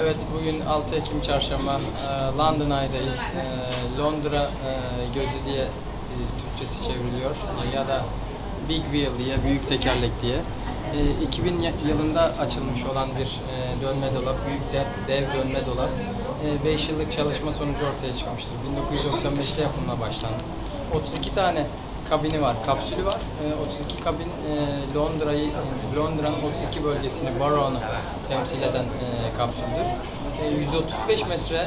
Evet, bugün 6 Ekim Çarşamba e, London Eye'dayız. E, Londra e, gözü diye Türkçesi çevriliyor ya da Big Wheel diye, büyük tekerlek diye. E, 2000 y- yılında açılmış olan bir dönme dolap, büyük de, dev dönme dolap. 5 yıllık çalışma sonucu ortaya çıkmıştır. 1995'te yapımına başlandı. 32 tane kabini var, kapsülü var. E, 32 kabin e, Londra'yı, Londra'nın 32 bölgesini, borough'unu temsil eden e, kapsüldür. E, 135 metre e,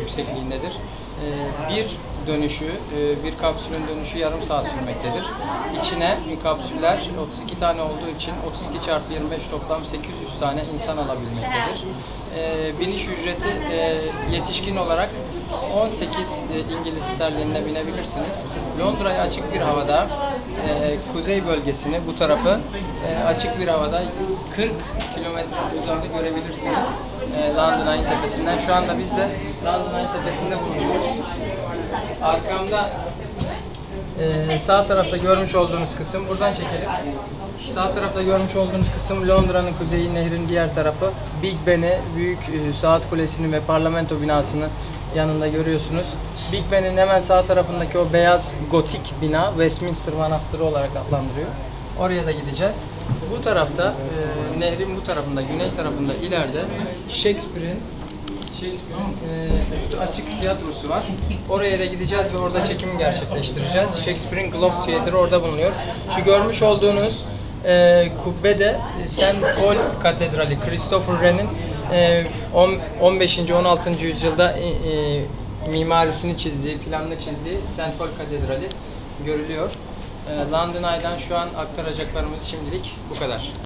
yüksekliğindedir. E, bir dönüşü, e, bir kapsülün dönüşü yarım saat sürmektedir. İçine kapsüller 32 tane olduğu için 32 çarpı 25 toplam 800 tane insan alabilmektedir. E, biniş ücreti e, yetişkin olarak 18 e, İngiliz sterlinine binebilirsiniz. Londra'ya açık bir havada e, kuzey bölgesini bu tarafı e, açık bir havada 40 kilometre uzakta görebilirsiniz. E, London Eye tepesinden. Şu anda biz de London Eye tepesinde bulunuyoruz. Arkamda e, sağ tarafta görmüş olduğunuz kısım buradan çekelim. Sağ tarafta görmüş olduğunuz kısım Londra'nın kuzeyi nehrin diğer tarafı. Big Ben'i, büyük e, saat kulesini ve parlamento binasını yanında görüyorsunuz. Big Ben'in hemen sağ tarafındaki o beyaz gotik bina Westminster Manastırı olarak adlandırıyor. Oraya da gideceğiz. Bu tarafta, e, nehrin bu tarafında, güney tarafında ileride Shakespeare'in Shakespeare'in e, üstü açık tiyatrosu var. Oraya da gideceğiz ve orada çekim gerçekleştireceğiz. Shakespeare'in Globe Theatre orada bulunuyor. Şu görmüş olduğunuz e, kubbede e, St. Paul Katedrali, Christopher Wren'in e, on- 15. 16. yüzyılda e, e, mimarisini çizdiği, planını çizdiği St. Paul Katedrali görülüyor. E, London Eye'dan şu an aktaracaklarımız şimdilik bu kadar.